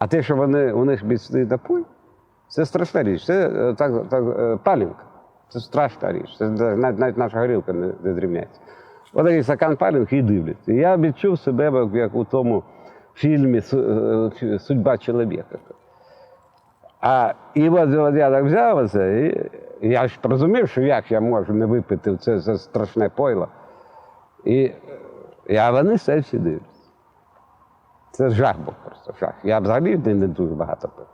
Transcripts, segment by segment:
А те, що вони, у них міцний напой, це страшна річ. Це е, так, так, е, палінка. Це страшна річ. Це навіть, навіть наша горілка не, не зрівняється. От такий стакан палінки і дивляться. І я відчув себе як, у тому фільмі е, Судьба чоловіка. А і от, я так взяв оце, і я ж розумів, що як я можу не випити це, це страшне пойло. І а вони все всі дивляться. Це жах був просто жах. Я взагалі не, дуже багато пив.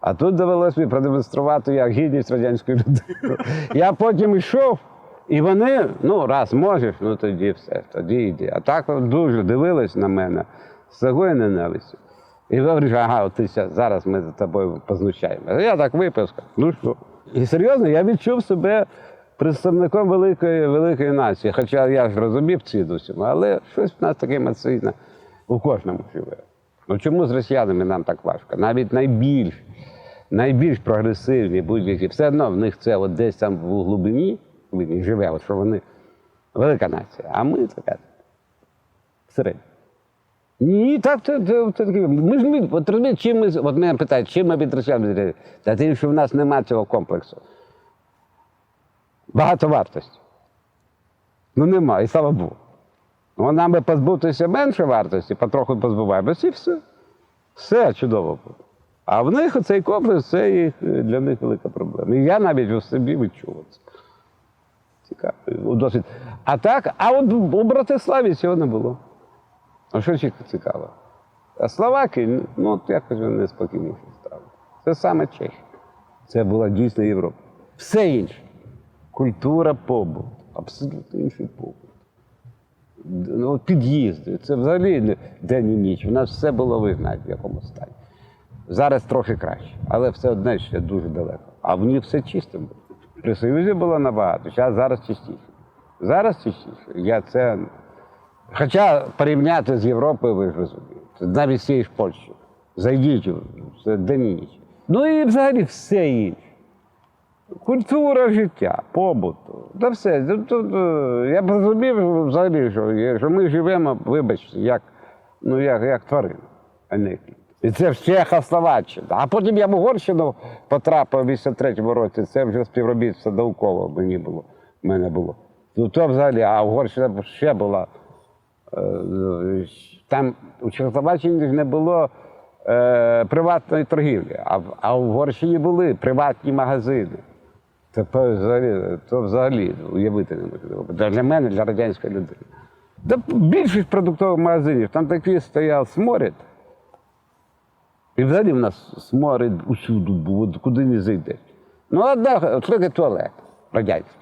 А тут довелося мені продемонструвати як гідність радянської людини. Я потім йшов, і вони, ну, раз можеш, ну тоді все, тоді йди. А так дуже дивились на мене з такою ненавистю. І говориш, ага, от ти зараз ми за тобою познущаємося. Я так випив, ну що. І серйозно, я відчув себе представником великої, великої нації. Хоча я ж розумів ці усьому, але щось в нас таке емоційне у кожному живе. Ну чому з росіянами нам так важко? Навіть найбільш, найбільш прогресивні будь-які, все одно в них це от десь там в глибині живе, от що вони велика нація, а ми така середня. Ні, так це, таке. Ми ж от розумієте, чим ми, от мене питають, чим ми відрізняємося? Та тим, що в нас немає цього комплексу. Багато вартості. Ну нема, і слава Богу. Нам би позбутися менше вартості, потроху позбуваємося, і все. Все чудово буде. А в них оцей комплекс це їх, для них велика проблема. І я навіть у собі відчув це. Цікаво. Досить. А так, а от у Братиславі цього не було. А що ще цікаво? А Словаки, ну, от якось вони спокійніше стали. Це саме Чехія. Це була дійсна Європа. Все інше. Культура побут, абсолютно інший побут. Ну, під'їзди, це взагалі день і ніч. У нас все було видно, в якому стані. Зараз трохи краще, але все одне ще дуже далеко. А в них все чисто було. При Союзі було набагато, зараз, зараз чистіше. Зараз чистіше. Я це... Хоча порівняти з Європою, ви ж розумієте, навіть з цією ж Польщею. Зайдіть, це день і ніч. Ну і взагалі все інше. Культура життя, побуту. Та все. Е, я б розумів взагалі, що, що ми живемо, вибачте, як, ну, як, як тварини, а не. І це в Чехословаччина. А потім я в Угорщину потрапив у 83-му році, це вже співробітництво науково мені було, мене було. Ну то взагалі, а Угорщина ще була. е, Там у Чехословаччині не було е, приватної торгівлі, а в Угорщині були приватні магазини. То взагалі, то взагалі уявити не Для мене, для радянської людини. Та більшість продуктових магазинів, там такий стояв сморід. І взагалі в нас сморід усюди був, куди не зайдеш. Ну, одна, тільки туалет радянський.